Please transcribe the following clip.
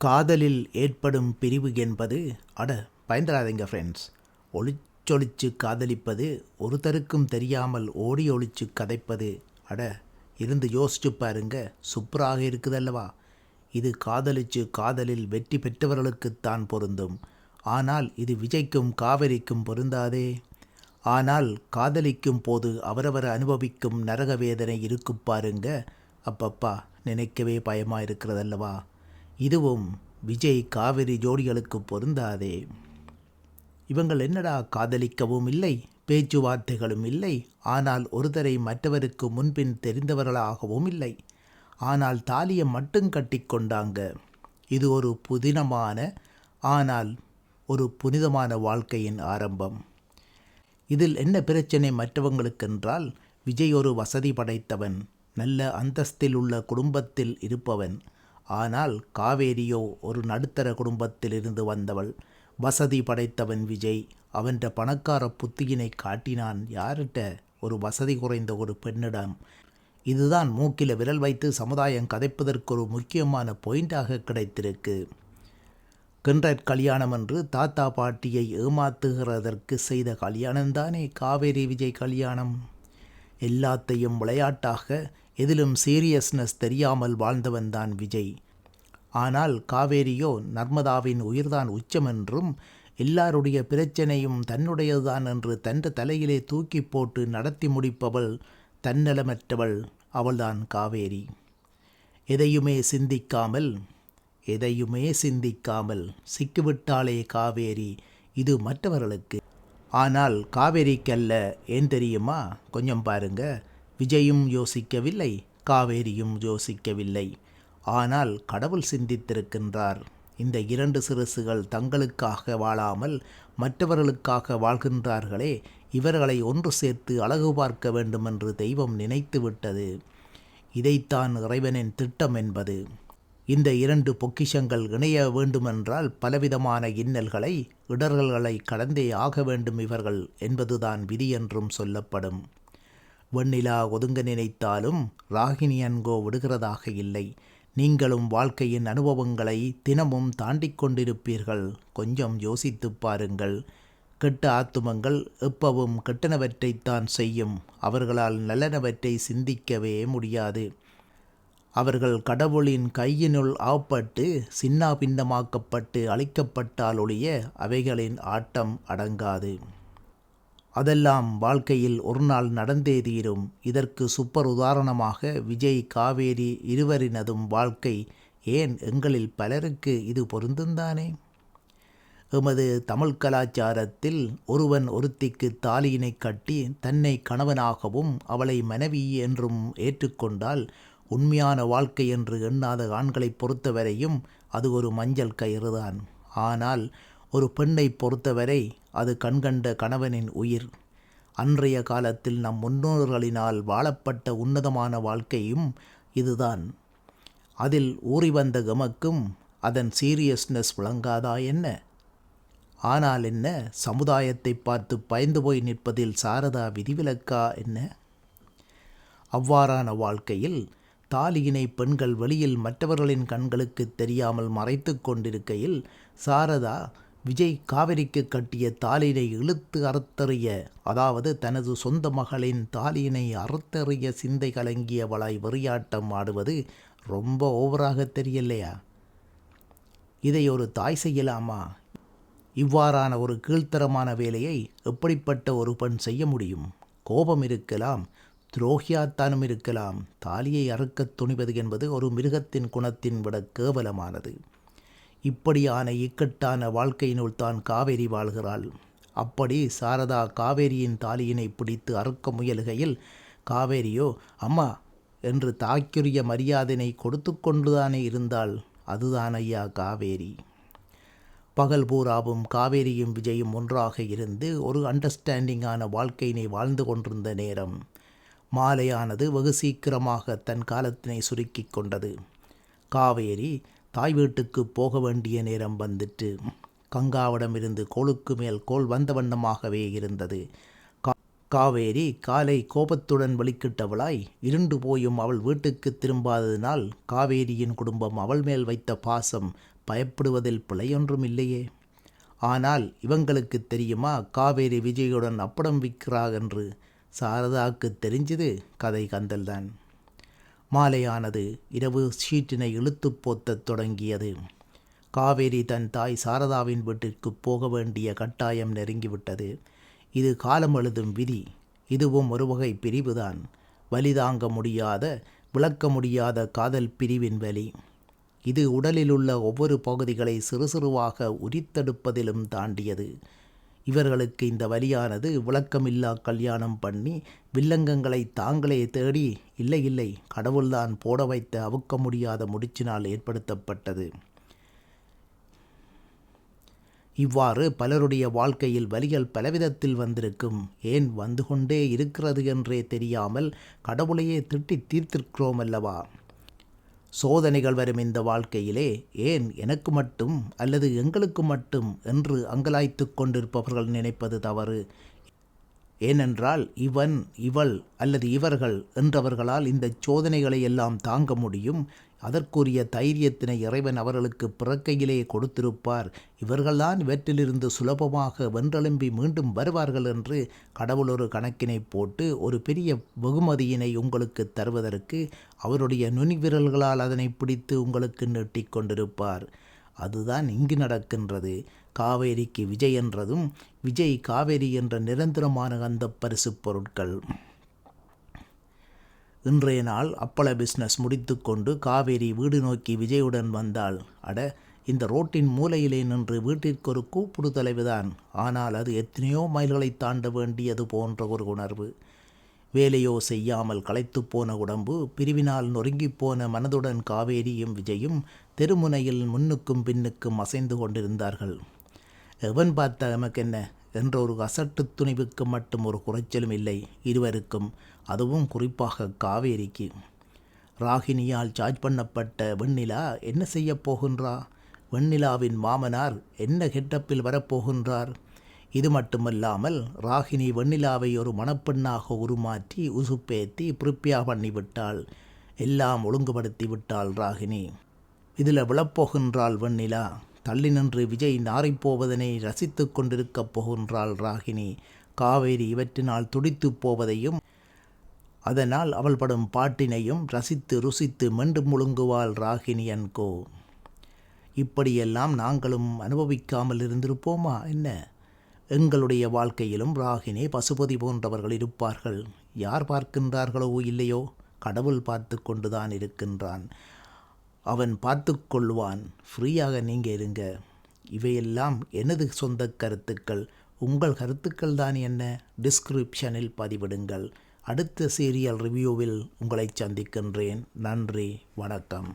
காதலில் ஏற்படும் பிரிவு என்பது அட பயந்துடாதீங்க ஃப்ரெண்ட்ஸ் ஒளிச்சொலிச்சு காதலிப்பது ஒருத்தருக்கும் தெரியாமல் ஓடி ஒளிச்சு கதைப்பது அட இருந்து யோசிச்சு பாருங்க சூப்பராக இருக்குதல்லவா? இது காதலிச்சு காதலில் வெற்றி பெற்றவர்களுக்குத்தான் பொருந்தும். ஆனால் இது விஜய்க்கும் காவிரிக்கும் பொருந்தாதே. ஆனால் காதலிக்கும் போது அவரவர் அனுபவிக்கும் நரக வேதனை இருக்கு பாருங்க அப்பப்பா நினைக்கவே பயமாக இருக்கிறதல்லவா? இதுவும் விஜய் காவிரி ஜோடிகளுக்கு பொருந்தாதே. இவங்கள் என்னடா காதலிக்கவும் இல்லை பேச்சுவார்த்தைகளும் இல்லை ஆனால் ஒருதரை மற்றவருக்கு முன்பின் தெரிந்தவர்களாகவும் இல்லை. ஆனால் தாலியை மட்டும் கட்டிக்கொண்டாங்க இது ஒரு புதினமான ஆனால் ஒரு புனிதமான வாழ்க்கையின் ஆரம்பம். இதில் என்ன பிரச்சனை மற்றவங்களுக்கென்றால் விஜய் ஒரு வசதி படைத்தவன் நல்ல அந்தஸ்தில் உள்ள குடும்பத்தில் இருப்பவன். ஆனால் காவேரியோ ஒரு நடுத்தர குடும்பத்தில் இருந்து வந்தவள். வசதி படைத்தவன் விஜய். அவன்ற பணக்கார புத்தியினை காட்டினான் யார்கிட்ட? ஒரு வசதி குறைந்த ஒரு பெண்ணிடம். இதுதான் மூக்கில விரல் வைத்து சமுதாயம் கதைப்பதற்கு ஒரு முக்கியமான பாயிண்டாக கிடைத்திருக்கு. கிண்டட் கல்யாணம் என்று தாத்தா பாட்டியை ஏமாத்துகிறதற்கு செய்த கல்யாணம்தானே காவேரி விஜய் கல்யாணம்? எல்லாத்தையும் விளையாட்டாக எதிலும் சீரியஸ்னஸ் தெரியாமல் வாழ்ந்தவன்தான் விஜய். ஆனால் காவேரியோ நர்மதாவின் உயிர்தான் உச்சமென்றும் எல்லாருடைய பிரச்சனையும் தன்னுடையதுதான் என்று தன்ற தலையிலே தூக்கி போட்டு நடத்தி முடிப்பவள் தன்னலமற்றவள் அவள்தான் காவேரி. எதையுமே சிந்திக்காமல் எதையுமே சிந்திக்காமல் சிக்கிவிட்டாளே காவேரி இது மற்றவர்களுக்கு. ஆனால் காவேரிக்கல்ல ஏன் தெரியுமா? கொஞ்சம் பாருங்க. விஜயும் யோசிக்கவில்லை காவேரியும் யோசிக்கவில்லை. ஆனால் கடவுள் சிந்தித்திருக்கின்றார். இந்த இரண்டு சிறுசுகள் தங்களுக்காக வாழாமல் மற்றவர்களுக்காக வாழ்கின்றார்களே இவர்களை ஒன்று சேர்த்து அழகு பார்க்க வேண்டுமென்று தெய்வம் நினைத்து விட்டது இதைத்தான் இறைவனின் திட்டம் என்பது. இந்த இரண்டு பொக்கிஷங்கள் இணைய வேண்டுமென்றால் பலவிதமான இன்னல்களை இடர்கள்களை கடந்தே ஆக வேண்டும் இவர்கள் என்பதுதான் விதி என்றும் சொல்லப்படும். வெண்ணிலா ஒதுங்க நினைத்தாலும் ராகினி அன்கோ விடுகிறதாக இல்லை. நீங்களும் வாழ்க்கையின் அனுபவங்களை தினமும் தாண்டி கொண்டிருப்பீர்கள். கொஞ்சம் யோசித்துப் பாருங்கள். கெட்ட ஆத்துமங்கள் எப்பவும் கெட்டனவற்றைத்தான் செய்யும். அவர்களால் நல்லனவற்றை சிந்திக்கவே முடியாது. அவர்கள் கடவுளின் கையினுள் ஆப்பட்டு சின்னாபின்னமாக்கப்பட்டு அழிக்கப்பட்டால் ஒழிய அவைகளின் ஆட்டம் அடங்காது. அதெல்லாம் வாழ்க்கையில் ஒரு நாள் நடந்தே தீரும். இதற்கு சுப்பர் உதாரணமாக விஜய் காவேரி இருவரினதும் வாழ்க்கை ஏன் எங்களில் பலருக்கு இது பொருந்துந்தானே? எமது தமிழ் கலாச்சாரத்தில் ஒருவன் ஒருத்திக்கு தாலியினை கட்டி தன்னை கணவனாகவும் அவளை மனைவி என்றும் ஏற்றுக்கொண்டால் உண்மையான வாழ்க்கை என்று எண்ணாத ஆண்களை பொறுத்தவரையும் அது ஒரு மஞ்சள் கயிறுதான். ஆனால் ஒரு பெண்ணை பொறுத்தவரை அது கண்கண்ட கணவனின் உயிர். அன்றைய காலத்தில் நம் முன்னோர்களினால் வாழப்பட்ட உன்னதமான வாழ்க்கையும் இதுதான். அதில் ஊறி வந்த கமக்கும் அதன் சீரியஸ்னஸ் விளங்காதா என்ன? ஆனால் என்ன? சமுதாயத்தை பார்த்து பயந்து போய் நிற்பதில் சாரதா விதிவிலக்கா என்ன? அவ்வாறான வாழ்க்கையில் தாலியினை பெண்கள் வெளியில் மற்றவர்களின் கண்களுக்கு தெரியாமல் மறைத்து கொண்டிருக்கையில் சாரதா விஜய் காவிரிக்கு கட்டிய தாலினை இழுத்து அறுத்தறிய அதாவது தனது சொந்த மகளின் தாலினை அறுத்தறிய சிந்தை கலங்கியவளாய் வெறியாட்டம் ஆடுவது ரொம்ப ஓவராக தெரியலையா? இதை ஒரு தாய் செய்யலாமா? இவ்வாறான ஒரு கீழ்த்தரமான வேலையை எப்படிப்பட்ட ஒரு பெண் செய்ய முடியும்? கோபம் இருக்கலாம் துரோகியாத்தானும் இருக்கலாம் தாலியை அறுக்கத் துணிவது என்பது ஒரு மிருகத்தின் குணத்தின் விட கேவலமானது. இப்படியான இக்கட்டான வாழ்க்கையினுள் தான் காவேரி வாழ்கிறாள். அப்படி சாரதா காவேரியின் தாலியினை பிடித்து அறுக்க முயலுகையில் காவேரியோ அம்மா என்று தாக்குரிய மரியாதையை கொடுத்து கொண்டுதானே இருந்தால் அதுதான் ஐயா காவேரி. பகல் பூராவும் காவேரியும் விஜயும் ஒன்றாக இருந்து ஒரு அண்டர்ஸ்டாண்டிங்கான வாழ்க்கையினை வாழ்ந்து கொண்டிருந்த நேரம். மாலையானது வெகு சீக்கிரமாக தன் காலத்தினை சுருக்கி கொண்டது. காவேரி தாய் வீட்டுக்கு போக வேண்டிய நேரம் வந்துட்டு கங்காவிடமிருந்து கோளுக்கு மேல் கோல் வந்த வண்ணமாகவே இருந்தது. கா காவேரி காலை கோபத்துடன் வெளிக்கிட்டவளாய் இருண்டு போயும் அவள் வீட்டுக்கு திரும்பாததினால் காவேரியின் குடும்பம் அவள் மேல் வைத்த பாசம் பயப்படுவதில் பிழையொன்றும் இல்லையே ஆனால் இவங்களுக்கு தெரியுமா காவேரி விஜயுடன் அப்படம் விற்கிறார் என்று? சாரதாவுக்கு தெரிஞ்சது கதை கந்தல்தான். மாலையானது இரவு ஷீட்டினை இழுத்துப் போத்தத் தொடங்கியது. காவேரி தன் தாய் சாரதாவின் வீட்டிற்கு போக வேண்டிய கட்டாயம் நெருங்கிவிட்டது. இது காலம் எழுதும் விதி. இதுவும் ஒரு வகை பிரிவுதான். வலி தாங்க முடியாத விளக்க முடியாத காதல் பிரிவின் வலி. இது உடலிலுள்ள ஒவ்வொரு பகுதிகளை சிறு சிறுவாக உரித்தெடுப்பதிலும் தாண்டியது. இவர்களுக்கு இந்த வலியானது விளக்கமில்லா கல்யாணம் பண்ணி வில்லங்கங்களை தாங்களே தேடி இல்லை இல்லை கடவுள்தான் போட வைத்த அவுக்க முடியாத முடிச்சினால் ஏற்படுத்தப்பட்டது. இவ்வாறு பலருடைய வாழ்க்கையில் வலிகள் பலவிதத்தில் வந்திருக்கும். ஏன் வந்து கொண்டே இருக்கிறது என்றே தெரியாமல் கடவுளையே திட்டி தீர்த்திருக்கிறோம் அல்லவா? சோதனைகள் வரும் இந்த வாழ்க்கையிலே ஏன் எனக்கு மட்டும் அல்லது எங்களுக்கு மட்டும் என்று அங்கலாய்த்து கொண்டிருப்பவர்கள் நினைப்பது தவறு. ஏனென்றால் இவன் இவள் அல்லது இவர்கள் என்றவர்களால் இந்த சோதனைகளை எல்லாம் தாங்க முடியும். அதற்குரிய தைரியத்தினை இறைவன் அவர்களுக்கு பிறக்கையிலே கொடுத்திருப்பார். இவர்கள்தான் இவற்றிலிருந்து சுலபமாக வென்றெழும்பி மீண்டும் வருவார்கள் என்று கடவுள் ஒரு கணக்கினை போட்டு ஒரு பெரிய வெகுமதியினை உங்களுக்கு தருவதற்கு அவருடைய நுனிவிரல்களால் அதனை பிடித்து உங்களுக்கு நீட்டிக் கொண்டிருப்பார். அதுதான் இங்கு நடக்கின்றது. காவேரிக்கு விஜய் என்றதும் விஜய் காவேரி என்ற நிரந்தரமான அந்த பரிசுப் பொருட்கள். இன்றைய நாள் அப்பள பிஸ்னஸ் முடித்துக்கொண்டு காவேரி வீடு நோக்கி விஜயுடன் வந்தாள். அட இந்த ரோட்டின் மூலையிலே நின்று வீட்டிற்கு ஒரு கூப்பிடு தலைவுதான் ஆனால் அது எத்தனையோ மைல்களை தாண்ட வேண்டியது போன்ற ஒரு உணர்வு. வேலையோ செய்யாமல் களைத்து போன உடம்பு பிரிவினால் நொறுங்கிப்போன மனதுடன் காவேரியும் விஜயும் தெருமுனையில் முன்னுக்கும் பின்னுக்கும் அசைந்து கொண்டிருந்தார்கள். எவன் பார்த்த எமக்கென்ன என்ற ஒரு அசட்டு துணிவுக்கு மட்டும் ஒரு குறைச்சலும் இல்லை இருவருக்கும். அதுவும் குறிப்பாக காவேரிக்கு. ராகினியால் சார்ஜ் பண்ணப்பட்ட வெண்ணிலா என்ன செய்ய போகின்றா? வெண்ணிலாவின் மாமனார் என்ன கெட்டப்பில் வரப்போகின்றார் இது மட்டுமல்லாமல் ராகினி வெண்ணிலாவை ஒரு மணப்பெண்ணாக உருமாற்றி உசுப்பேத்தி பிரிப்பியா பண்ணிவிட்டாள். எல்லாம் ஒழுங்குபடுத்தி விட்டாள் ராகினி இதில் விழப்போகின்றாள் வெண்ணிலா. தள்ளி நின்று விஜய் நாறிப்போவதனை ரசித்து கொண்டிருக்கப் போகின்றாள் ராகினி காவேரி இவற்றினால் துடித்துப் போவதையும் அதனால் அவள் படும் பாட்டினையும் ரசித்து ருசித்து மெண்டு முழுங்குவாள் ராகினி அன்கோ. இப்படியெல்லாம் நாங்களும் அனுபவிக்காமல் இருந்திருப்போமா? என்ன? எங்களுடைய வாழ்க்கையிலும் ராகினி பசுபதி போன்றவர்கள் இருப்பார்கள். யார் பார்க்கின்றார்களோ இல்லையோ? கடவுள் பார்த்து கொண்டுதான் இருக்கின்றான். அவன் பார்த்து கொள்வான். ஃப்ரீயாக நீங்கள் இருங்க. இவையெல்லாம் எனது சொந்த கருத்துக்கள். உங்கள் கருத்துக்கள் தான் என்ன? டிஸ்கிரிப்ஷனில் பதிவிடுங்கள். அடுத்த சீரியல் ரிவ்யூவில் உங்களை சந்திக்கின்றேன். நன்றி வணக்கம்.